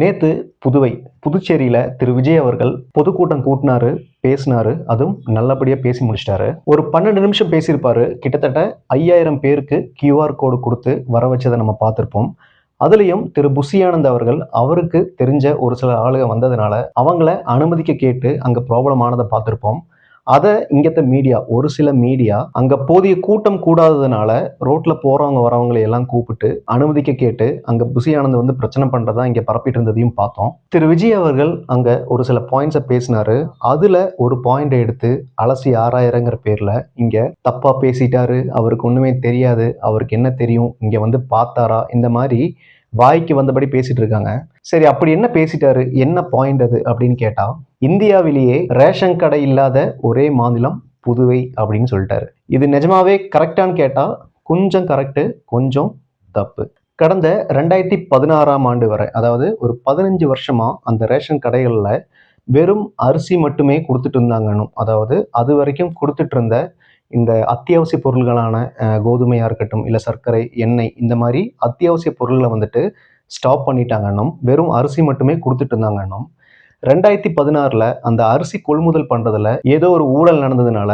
நேத்து புதுவை புதுச்சேரியில திரு. விஜய் அவர்கள் பொதுக்கூட்டம் கூட்டினாரு பேசினாரு. அதுவும் நல்லபடியா பேசி முடிச்சிட்டாரு. ஒரு பன்னெண்டு நிமிஷம் பேசியிருப்பாரு. கிட்டத்தட்ட ஐயாயிரம் பேருக்கு கியூஆர் கோடு கொடுத்து வர வச்சதை நம்ம பார்த்துருப்போம். அதுலேயும் திரு. புசியானந்த் அவர்கள் அவருக்கு தெரிஞ்ச ஒரு சில ஆளுங்க வந்ததுனால அவங்கள அனுமதிக்க கேட்டு அங்கே ப்ராப்ளம் ஆனதை பார்த்துருப்போம். அதை இங்கத்த மீடியா ஒரு சில மீடியா அங்க போதிய கூட்டம் கூடாததுனால ரோட்ல போறவங்க வரவங்களை எல்லாம் கூப்பிட்டு அனுமதிக்க கேட்டு அங்க புசி ஆனந்த் வந்து பிரச்சனை பண்றதா இங்க பரப்பிட்டு இருந்ததையும் பார்த்தோம். திரு விஜய் அவர்கள் அங்க ஒரு சில பாயிண்ட்ஸை பேசினாரு. அதுல ஒரு பாயிண்டை எடுத்து அலசி ஆறாயிரங்கிற பேர்ல இங்க தப்பா பேசிட்டாரு. அவருக்கு ஒண்ணுமே தெரியாது. அவருக்கு என்ன தெரியும்? இங்க வந்து பார்த்தாரா? இந்த மாதிரி வாய்க்கு வந்தபடி பேசிட்டு இருக்காங்க. சரி அப்படி என்ன பேசிட்டாரு? என்ன பாயிண்ட் அது? அப்படின்னு கேட்டா இந்தியாவிலேயே ரேஷன் கடை இல்லாத ஒரே மாநிலம் புதுவை அப்படின்னு சொல்லிட்டாரு. இது நிஜமாவே கரெக்டான்னு கேட்டா கொஞ்சம் கரெக்டு கொஞ்சம் தப்பு. கடந்த ரெண்டாயிரத்தி பதினாறாம் ஆண்டு வரை அதாவது ஒரு பதினஞ்சு வருஷமா அந்த ரேஷன் கடைகளில் வெறும் அரிசி மட்டுமே கொடுத்துட்டு இருந்தாங்கன்னு அதாவது அது வரைக்கும் கொடுத்துட்டு இருந்த இந்த அத்தியாவசிய பொருள்களான கோதுமையாக இருக்கட்டும் இல்லை சர்க்கரை எண்ணெய் இந்த மாதிரி அத்தியாவசிய பொருள்களை வந்துட்டு ஸ்டாப் பண்ணிட்டாங்கன்னும் வெறும் அரிசி மட்டுமே கொடுத்துட்டு இருந்தாங்கன்னும் ரெண்டாயிரத்தி பதினாறில் அந்த அரிசி கொள்முதல் பண்ணுறதுல ஏதோ ஒரு ஊழல் நடந்ததுனால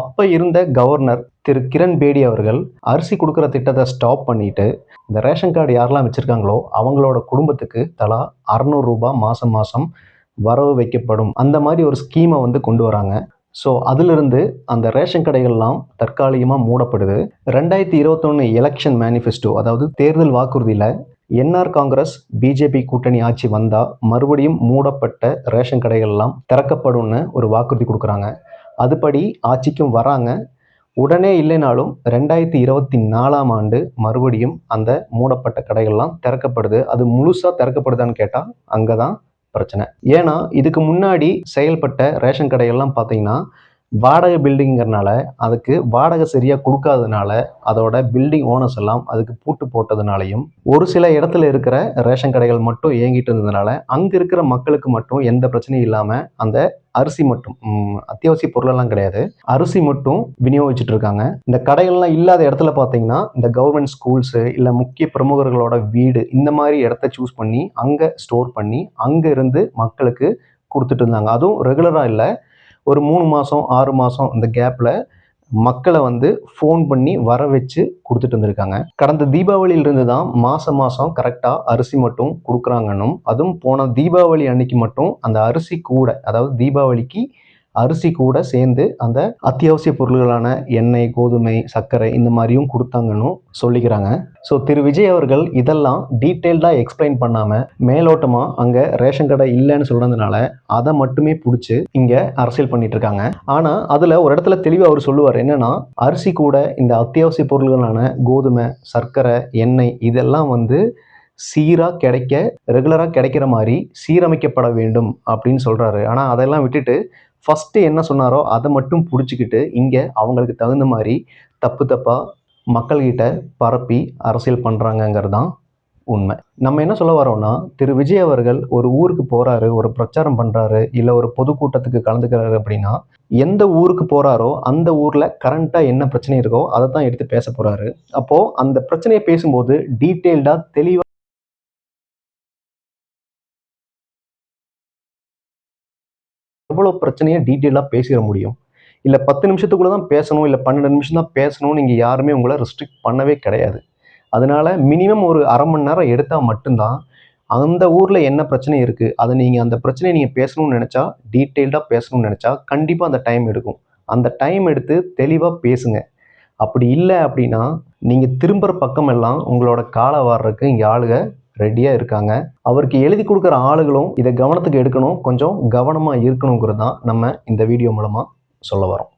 அப்போ இருந்த கவர்னர் திரு. கிரண் பேடி அவர்கள் அரிசி கொடுக்குற திட்டத்தை ஸ்டாப் பண்ணிட்டு இந்த ரேஷன் கார்டு யாரெல்லாம் வச்சுருக்காங்களோ அவங்களோட குடும்பத்துக்கு தலா அறநூறு மாதம் மாதம் வரவு வைக்கப்படும். அந்த மாதிரி ஒரு ஸ்கீமை வந்து கொண்டு வராங்க. ஸோ அதிலிருந்து அந்த ரேஷன் கடைகள்லாம் தற்காலிகமாக மூடப்படுது. ரெண்டாயிரத்தி இருபத்தொன்று எலெக்ஷன் மேனிஃபெஸ்டோ அதாவது தேர்தல் வாக்குறுதியில் என்ஆர் காங்கிரஸ் பிஜேபி கூட்டணி ஆட்சி வந்தால் மறுபடியும் மூடப்பட்ட ரேஷன் கடைகள்லாம் திறக்கப்படும்னு ஒரு வாக்குறுதி கொடுக்குறாங்க. அதுபடி ஆட்சிக்கும் வராங்க. உடனே இல்லைனாலும் ரெண்டாயிரத்தி இருபத்தி நாலாம் ஆண்டு மறுபடியும் அந்த மூடப்பட்ட கடைகள்லாம் திறக்கப்படுது. அது முழுசாக திறக்கப்படுதான்னு கேட்டால் அங்கே தான் பிரச்சனை. ஏன்னா இதுக்கு முன்னாடி செயல்பட்ட ரேஷன் கடையெல்லாம் பார்த்தீங்கன்னா வாடகை பில்டிங்கிறனால அதுக்கு வாடகை சரியாக கொடுக்காததுனால அதோட பில்டிங் ஓனர்ஸ் எல்லாம் அதுக்கு பூட்டு போட்டதுனாலையும் ஒரு சில இடத்துல இருக்கிற ரேஷன் கடைகள் மட்டும் இயங்கிட்டு இருந்ததுனால அங்கே இருக்கிற மக்களுக்கு மட்டும் எந்த பிரச்சனையும் இல்லாமல் அந்த அரிசி மட்டும் அத்தியாவசிய பொருளெல்லாம் கிடையாது. அரிசி மட்டும் விநியோகிச்சுட்டு இருக்காங்க. இந்த கடைகள்லாம் இல்லாத இடத்துல பார்த்தீங்கன்னா இந்த கவர்மெண்ட் ஸ்கூல்ஸு இல்லை முக்கிய பிரமுகர்களோட வீடு இந்த மாதிரி இடத்த சூஸ் பண்ணி அங்கே ஸ்டோர் பண்ணி அங்கே இருந்து மக்களுக்கு கொடுத்துட்டு இருந்தாங்க. அதுவும் ரெகுலராக இல்லை ஒரு மூணு மாதம் ஆறு மாதம் இந்த கேப்பில் மக்களை வந்து ஃபோன் பண்ணி வர வச்சு கொடுத்துட்டு வந்திருக்காங்க. கடந்த தீபாவளியிலிருந்து தான் மாதம் மாதம் கரெக்டாக அரிசி மட்டும் கொடுக்குறாங்கன்னும் அதுவும் போன தீபாவளி அன்னைக்கு மட்டும் அந்த அரிசி கூட அதாவது தீபாவளிக்கு அரிசி கூட சேர்ந்து அந்த அத்தியாவசிய பொருள்களான எண்ணெய் கோதுமை சர்க்கரை இந்த மாதிரியும் கொடுத்தாங்கன்னு சொல்லிக்கிறாங்க. ஸோ திரு விஜய் அவர்கள் இதெல்லாம் டீட்டெயில்டாக எக்ஸ்பிளைன் பண்ணாமல் மேலோட்டமாக அங்கே ரேஷன் கடை இல்லைன்னு சொல்கிறதுனால அதை மட்டுமே பிடிச்சி இங்கே அரசியல் பண்ணிட்டு இருக்காங்க ஆனால் அதில் ஒரு இடத்துல தெளிவாக அவர் சொல்லுவார் என்னென்னா அரிசி கூட இந்த அத்தியாவசிய பொருள்களான கோதுமை சர்க்கரை எண்ணெய் இதெல்லாம் வந்து சீராக கிடைக்க ரெகுலராக கிடைக்கிற மாதிரி சீரமைக்கப்பட வேண்டும் அப்படின்னு சொல்கிறாரு ஆனால் அதெல்லாம் விட்டுட்டு ஃபஸ்ட்டு என்ன சொன்னாரோ அதை மட்டும் பிடிச்சிக்கிட்டு இங்கே அவங்களுக்கு தகுந்த மாதிரி தப்பு தப்பாக மக்கள்கிட்ட பரப்பி அரசியல் பண்ணுறாங்கங்கிறது தான் உண்மை. நம்ம என்ன சொல்ல வரோம்னா திரு விஜய் அவர்கள் ஒரு ஊருக்கு போகிறாரு ஒரு பிரச்சாரம் பண்ணுறாரு இல்லை ஒரு பொதுக்கூட்டத்துக்கு கலந்துக்கிறாரு அப்படின்னா எந்த ஊருக்கு போகிறாரோ அந்த ஊரில் கரண்ட்டாக என்ன பிரச்சனை இருக்கோ அதை தான் எடுத்து பேச போகிறாரு அப்போது அந்த பிரச்சனையை பேசும்போது டீட்டெயில்டாக தெளிவாக எவ்வளோ பிரச்சனையை டீட்டெயிலாக பேசிட முடியும்? இல்லை பத்து நிமிஷத்துக்குள்ளே தான் பேசணும் இல்லை பன்னெண்டு நிமிஷம் தான் பேசணும்னு நீங்கள் யாருமே உங்களை ரெஸ்ட்ரிக்ட் பண்ணவே கிடையாது. அதனால் மினிமம் ஒரு அரை மணி நேரம் எடுத்தால் மட்டும்தான் அந்த ஊரில் என்ன பிரச்சனை இருக்குது அதை நீங்கள் அந்த பிரச்சனையை நீங்கள் பேசணும்னு நினச்சா டீட்டெயில்டாக பேசணும்னு நினச்சா கண்டிப்பாக அந்த டைம் எடுக்கும். அந்த டைம் எடுத்து தெளிவாக பேசுங்க. அப்படி இல்லை அப்படின்னா நீங்கள் திரும்புகிற பக்கமெல்லாம் உங்களோட காலை வர்றதுக்கு இங்கே ஆளுக ரெடியாக இருக்காங்க. அவருக்கு எழுதி கொடுக்குற ஆளுகளும் இதை கவனத்துக்கு எடுக்கணும். கொஞ்சம் கவனமாக இருக்கணுங்கிறது தான் நம்ம இந்த வீடியோ மூலமாக சொல்ல வரோம்.